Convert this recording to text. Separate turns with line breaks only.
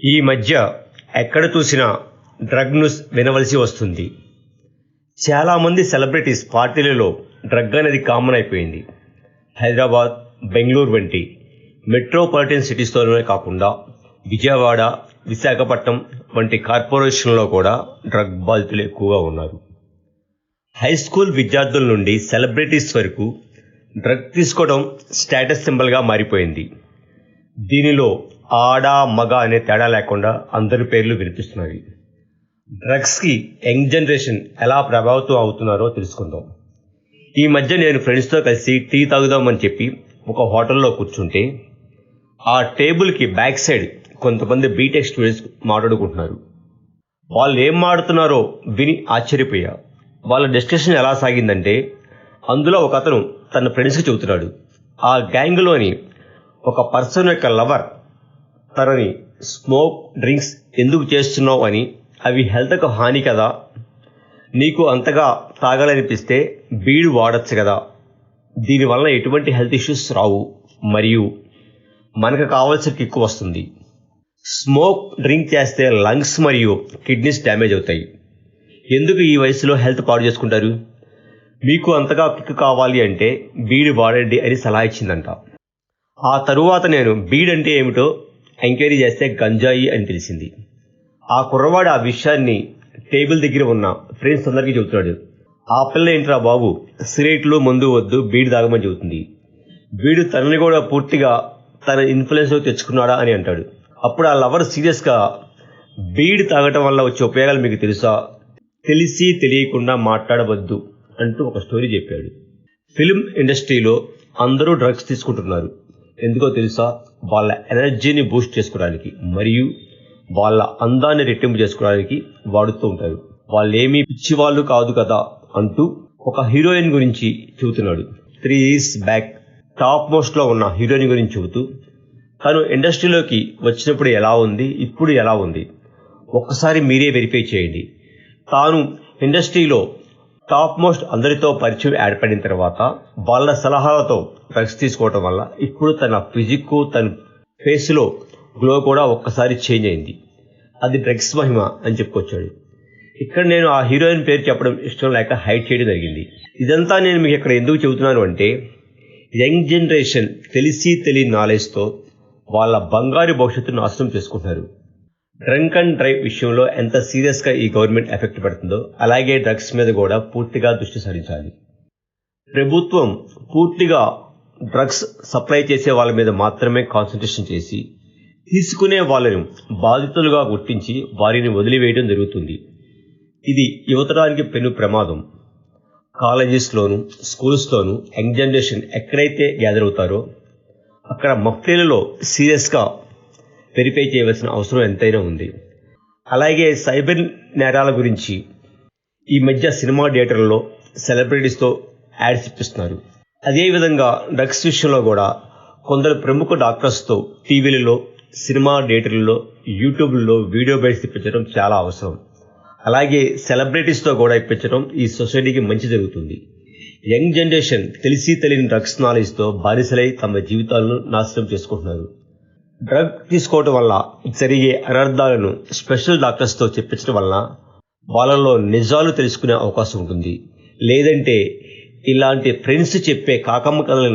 ఈ మధ్య ఎక్కడ చూసినా డ్రగ్ న్యూస్ వినవలసి వస్తుంది. చాలామంది సెలబ్రిటీస్ పార్టీలలో డ్రగ్ అనేది కామన్ అయిపోయింది. హైదరాబాద్ బెంగళూరు వంటి మెట్రోపాలిటన్ సిటీస్లోనే కాకుండా విజయవాడ విశాఖపట్నం వంటి కార్పొరేషన్లో కూడా డ్రగ్ బాధితులు ఎక్కువగా ఉన్నారు. హై స్కూల్ విద్యార్థుల నుండి సెలబ్రిటీస్ వరకు డ్రగ్ తీసుకోవడం స్టేటస్ సింబల్గా మారిపోయింది. దీనిలో ఆడ మగ అనే తేడా లేకుండా అందరి పేర్లు వినిపిస్తున్నాయి. డ్రగ్స్కి యంగ్ జనరేషన్ ఎలా ప్రభావితం అవుతున్నారో తెలుసుకుందాం. ఈ మధ్య నేను ఫ్రెండ్స్తో కలిసి టీ తాగుదామని చెప్పి ఒక హోటల్లో కూర్చుంటే ఆ టేబుల్కి బ్యాక్ సైడ్ కొంతమంది బీటెక్ స్టూడెంట్స్ మాట్లాడుకుంటున్నారు. వాళ్ళు ఏం మాడుతున్నారో విని ఆశ్చర్యపోయా. వాళ్ళ డిస్కషన్ ఎలా సాగిందంటే అందులో ఒక అతను తన ఫ్రెండ్స్కి చెబుతున్నాడు. ఆ గ్యాంగ్లోని ఒక పర్సన్ యొక్క లవర్ తనని స్మోక్ డ్రింక్స్ ఎందుకు చేస్తున్నావు అని? అవి హెల్త్కు హాని కదా. నీకు అంతగా తాగాలనిపిస్తే బీడు వాడచ్చు కదా. దీనివల్ల ఎటువంటి హెల్త్ ఇష్యూస్ రావు. మరియు మనకు కావాల్సిన కిక్కు వస్తుంది. స్మోక్ డ్రింక్ చేస్తే లంగ్స్ మరియు కిడ్నీస్ డ్యామేజ్ అవుతాయి. ఎందుకు ఈ వయసులో హెల్త్ పాడు చేసుకుంటారు? మీకు అంతగా కిక్కు కావాలి అంటే బీడు వాడండి అని సలహా ఇచ్చిందంట. ఆ తరువాత నేను బీడ్ అంటే ఏమిటో ఎంక్వైరీ చేస్తే గంజాయి అని తెలిసింది. ఆ కుర్రవాడు ఆ విషయాన్ని టేబుల్ దగ్గర ఉన్న ఫ్రెండ్స్ అందరికీ చెబుతున్నాడు. ఆ పిల్ల ఏంట్రా బాబు సిగరెట్లు మందు వద్దు బీడి తాగమని చెబుతుంది. వీడు తనని కూడా పూర్తిగా తన ఇన్ఫ్లుయెన్స్ తెచ్చుకున్నాడా అని అంటాడు. అప్పుడు ఆ లవర్ సీరియస్గా బీడి తాగటం వల్ల వచ్చే ఉపయోగాలు మీకు తెలుసా? తెలిసి తెలియకుండా మాట్లాడవద్దు అంటూ ఒక స్టోరీ చెప్పాడు. ఫిల్మ్ ఇండస్ట్రీలో అందరూ డ్రగ్స్ తీసుకుంటున్నారు. ఎందుకో తెలుసా? వాళ్ళ ఎనర్జీని బూస్ట్ చేసుకోవడానికి మరియు వాళ్ళ అందాన్ని రెట్టింపు చేసుకోవడానికి వాడుతూ ఉంటారు. వాళ్ళేమీ పిచ్చి వాళ్ళు కాదు కదా అంటూ ఒక హీరోయిన్ గురించి చెబుతున్నాడు. త్రీ ఇయర్స్ బ్యాక్ టాప్ మోస్ట్లో ఉన్న హీరోయిన్ గురించి చెబుతూ తను ఇండస్ట్రీలోకి వచ్చినప్పుడు ఎలా ఉంది ఇప్పుడు ఎలా ఉంది? ఒక్కసారి మీరే వెరిఫై చేయండి. తాను ఇండస్ట్రీలో టాప్ మోస్ట్ అందరితో పరిచయం ఏర్పడిన తర్వాత వాళ్ళ సలహాలతో డ్రగ్స్ తీసుకోవటం వల్ల ఇప్పుడు తన ఫిజిక్ తన ఫేస్లో గ్లో కూడా ఒక్కసారి చేంజ్ అయింది. అది డ్రగ్స్ మహిమ అని చెప్పుకొచ్చాడు. ఇక్కడ నేను ఆ హీరోయిన్ పేరు చెప్పడం ఇష్టం లేక హైట్ చేయడం జరిగింది. ఇదంతా నేను మీకు ఇక్కడ ఎందుకు చెబుతున్నాను అంటే యంగ్ జనరేషన్ తెలిసి తెలియని నాలెడ్జ్తో వాళ్ళ బంగారు భవిష్యత్తును నాశనం చేసుకుంటున్నారు. డ్రంక్ అండ్ డ్రైవ్ విషయంలో ఎంత సీరియస్గా ఈ గవర్నమెంట్ ఎఫెక్ట్ పడుతుందో అలాగే డ్రగ్స్ మీద కూడా పూర్తిగా దృష్టి సారించాలి. ప్రభుత్వం పూర్తిగా డ్రగ్స్ సప్లై చేసే వాళ్ళ మీద మాత్రమే కాన్సన్ట్రేషన్ చేసి తీసుకునే వాళ్ళను బాధితులుగా గుర్తించి వారిని వదిలివేయడం జరుగుతుంది. ఇది యువతరానికి పెను ప్రమాదం. కాలేజెస్లోను స్కూల్స్లోను యంగ్ జనరేషన్ ఎక్కడైతే గ్యాదర్ అవుతారో అక్కడ మఫ్టీలలో సీరియస్గా వెరిఫై చేయవలసిన అవసరం ఎంతైనా ఉంది. అలాగే సైబర్ నేరాల గురించి ఈ మధ్య సినిమా థియేటర్లో సెలబ్రిటీస్తో యాడ్స్ ఇప్పిస్తున్నారు అదేవిధంగా డ్రగ్స్ విషయంలో కూడా కొందరు ప్రముఖ డాక్టర్స్తో టీవీలలో సినిమా థియేటర్లలో యూట్యూబ్లో వీడియో బైట్స్ ఇప్పించడం చాలా అవసరం. అలాగే సెలబ్రిటీస్తో కూడా ఇప్పించడం ఈ సొసైటీకి మంచి జరుగుతుంది. యంగ్ జనరేషన్ తెలిసి తెలియని డ్రగ్స్ నాలెడ్జ్తో బానిసలై తమ జీవితాలను నాశనం చేసుకుంటున్నారు. డ్రగ్ తీసుకోవటం వల్ల జరిగే అనర్థాలను స్పెషల్ డాక్టర్స్తో చెప్పించడం వల్ల వాళ్ళలో నిజాలు తెలుసుకునే అవకాశం ఉంటుంది. లేదంటే ఇలాంటి ఫ్రెండ్స్ చెప్పే కాకమ్మ కథలను